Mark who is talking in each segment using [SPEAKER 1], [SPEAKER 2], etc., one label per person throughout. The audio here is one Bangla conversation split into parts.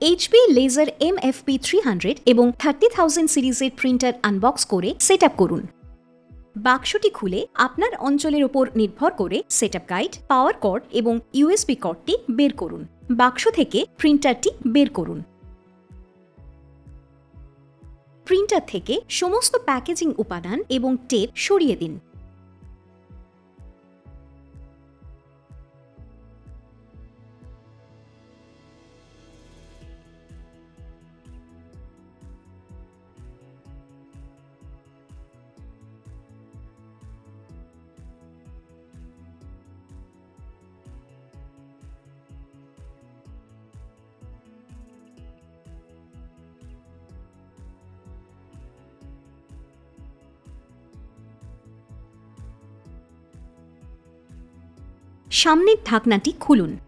[SPEAKER 1] HP laser M FP three hundred এবং থার্টি থাউজেন্ড সিরিজের প্রিন্টার আনবক্স করে সেট করুন। বাক্সটি খুলে আপনার অঞ্চলের ওপর নির্ভর করে সেটআপ গাইড পাওয়ার কর্ড এবং ইউএসবি কর্ডটি বের করুন। বাক্স থেকে প্রিন্টারটি বের করুন। প্রিন্টার থেকে সমস্ত প্যাকেজিং উপাদান এবং টেপ সরিয়ে দিন। সামনের ঢাকনাটি খুলুন।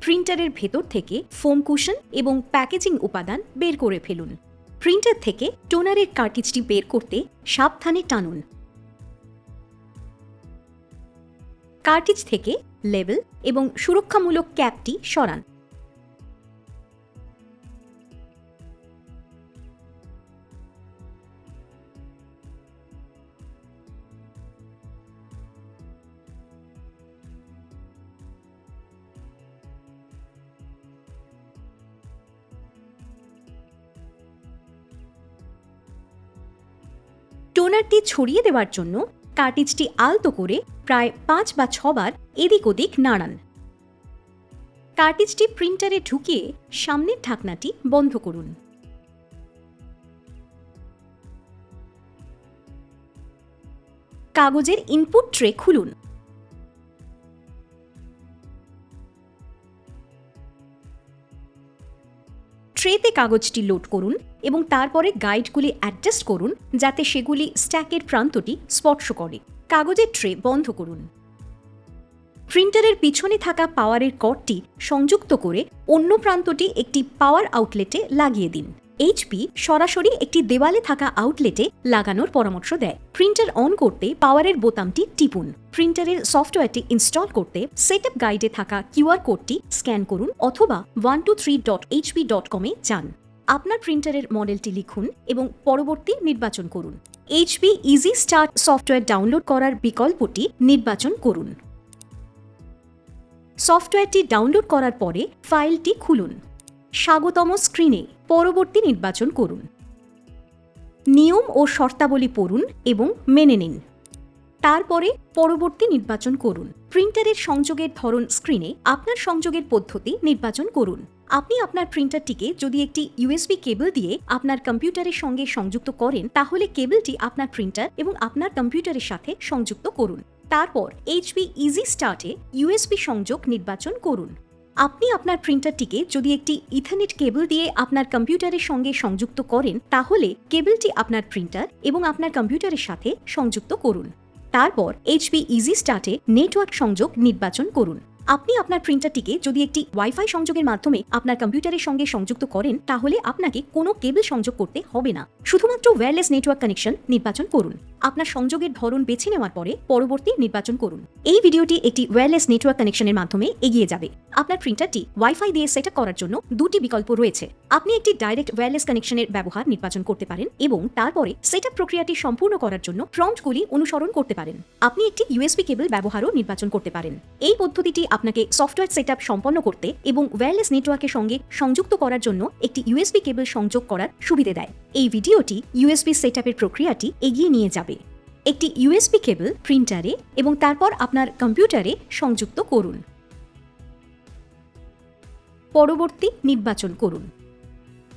[SPEAKER 1] প্রিন্টারের ভেতর থেকে ফোম কুশন এবং প্যাকেজিং উপাদান বের করে ফেলুন। প্রিন্টার থেকে টোনারের কার্টিজটি বের করতে সাবধানে টানুন। কার্টিজ থেকে লেবেল এবং সুরক্ষামূলক ক্যাপটি সরান। টোনারটি ছড়িয়ে দেওয়ার জন্য কার্টিজটি আলতো করে প্রায় পাঁচ বা ছবার এদিক ওদিক নাড়ান। কার্টিজটি প্রিন্টারে ঢুকিয়ে সামনের ঢাকনাটি বন্ধ করুন। কাগজের ইনপুট ট্রে খুলুন। ট্রেতে কাগজটি লোড করুন এবং তারপরে গাইডগুলি অ্যাডজাস্ট করুন যাতে সেগুলি স্ট্যাকের প্রান্তটি স্পর্শ করে। কাগজের ট্রে বন্ধ করুন। প্রিন্টারের পিছনে থাকা পাওয়ারের কর্ডটি সংযুক্ত করে অন্য প্রান্তটি একটি পাওয়ার আউটলেটে লাগিয়ে দিন। এইচপি সরাসরি একটি দেওয়ালে থাকা আউটলেটে লাগানোর পরামর্শ দেয়। প্রিন্টার অন করতে পাওয়ারের বোতামটি টিপুন। প্রিন্টারের সফটওয়্যারটি ইনস্টল করতে সেট আপ গাইডে থাকা কিউআর কোডটি স্ক্যান করুন অথবা one two three dot HP dot কমে যান। আপনার প্রিন্টারের মডেলটি লিখুন এবং পরবর্তী নির্বাচন করুন। HP easy start software download করার বিকল্পটি নির্বাচন করুন। সফটওয়্যারটি ডাউনলোড করার পরে ফাইলটি খুলুন। স্বাগতম স্ক্রিনে পরবর্তী নির্বাচন করুন। নিয়ম ও শর্তাবলী পড়ুন এবং মেনে নিন। তারপরে পরবর্তী নির্বাচন করুন। প্রিন্টারের সংযোগের ধরন স্ক্রিনে আপনার সংযোগের পদ্ধতি নির্বাচন করুন। আপনি আপনার প্রিন্টারটিকে যদি একটি ইউএসবি কেবল দিয়ে আপনার কম্পিউটারের সঙ্গে সংযুক্ত করেন, তাহলে কেবলটি আপনার প্রিন্টার এবং আপনার কম্পিউটারের সাথে সংযুক্ত করুন। তারপর এইচপি ইজি স্টার্টে ইউএসবি সংযোগ নির্বাচন করুন। আপনি আপনার প্রিন্টারটিকে যদি একটি ইথারনেট কেবল দিয়ে আপনার কম্পিউটারের সঙ্গে সংযুক্ত করেন, তাহলে কেবলটি আপনার প্রিন্টার এবং আপনার কম্পিউটারের সাথে সংযুক্ত করুন। তারপর এইচপি ইজি স্টার্টে নেটওয়ার্ক সংযোগ নির্বাচন করুন। আপনি আপনার প্রিন্টারটিকে যদি একটি ওয়াইফাই সংযোগের মাধ্যমে আপনার কম্পিউটারের সঙ্গে সংযুক্ত করেন, তাহলে আপনাকে কোনো কেবল সংযোগ করতে হবে না। শুধুমাত্র ওয়্যারলেস নেটওয়ার্ক কানেকশন নির্বাচন করুন। আপনার সংযোগের ধরন বেছে নেওয়ার পরে পরবর্তী নির্বাচন করুন। এই ভিডিওটি একটি ওয়্যারলেস নেটওয়ার্ক কানেকশনের মাধ্যমে এগিয়ে যাবে। আপনার প্রিন্টারটি ওয়াইফাই দিয়ে সেট করার জন্য দুটি বিকল্প রয়েছে। আপনি একটি ডাইরেক্ট ওয়্যারলেস কানেকশনের ব্যবহার নির্বাচন করতে পারেন এবং তারপরে সেট প্রক্রিয়াটি সম্পূর্ণ করার জন্য প্রম্পটগুলি অনুসরণ করতে পারেন। আপনি একটি ইউএসবি কেবল ব্যবহারও নির্বাচন করতে পারেন। এই পদ্ধতিটি আপনাকে সফটওয়্যার সেট সম্পন্ন করতে এবং ওয়্যারলেস নেটওয়ার্কের সঙ্গে সংযুক্ত করার জন্য একটি ইউএসবি কেবল সংযোগ করার সুবিধে দেয়। এই ভিডিওটি ইউএসবি সেট প্রক্রিয়াটি এগিয়ে নিয়ে যাবে। একটি ইউএসবি কেবল প্রিন্টারে এবং তারপর আপনার কম্পিউটারে সংযুক্ত করুন। পরবর্তী নির্বাচন করুন।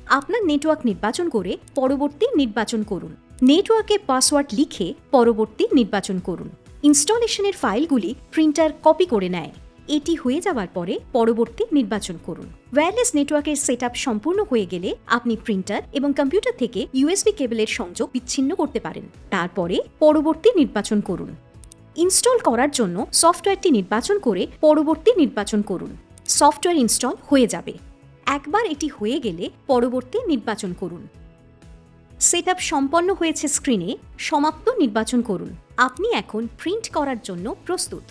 [SPEAKER 1] আপনার নেটওয়ার্ক নির্বাচন করে পরবর্তী নির্বাচন করুন। নেটওয়ার্কে পাসওয়ার্ড লিখে পরবর্তী নির্বাচন করুন। ইনস্টলেশনের ফাইলগুলি প্রিন্টার কপি করে নেয়। এটি হয়ে যাওয়ার পরে পরবর্তী নির্বাচন করুন। ওয়্যারলেস নেটওয়ার্কের সেট সম্পূর্ণ হয়ে গেলে আপনি প্রিন্টার এবং কম্পিউটার থেকে ইউএসবি কেবলের সংযোগ বিচ্ছিন্ন করতে পারেন। তারপরে পরবর্তী নির্বাচন করুন। ইনস্টল করার জন্য সফটওয়্যারটি নির্বাচন করে পরবর্তী নির্বাচন করুন। সফটওয়্যার ইনস্টল হয়ে যাবে। একবার এটি হয়ে গেলে পরবর্তী নির্বাচন করুন। সেট সম্পন্ন হয়েছে স্ক্রিনে, সমাপ্ত নির্বাচন করুন। আপনি এখন প্রিন্ট করার জন্য প্রস্তুত।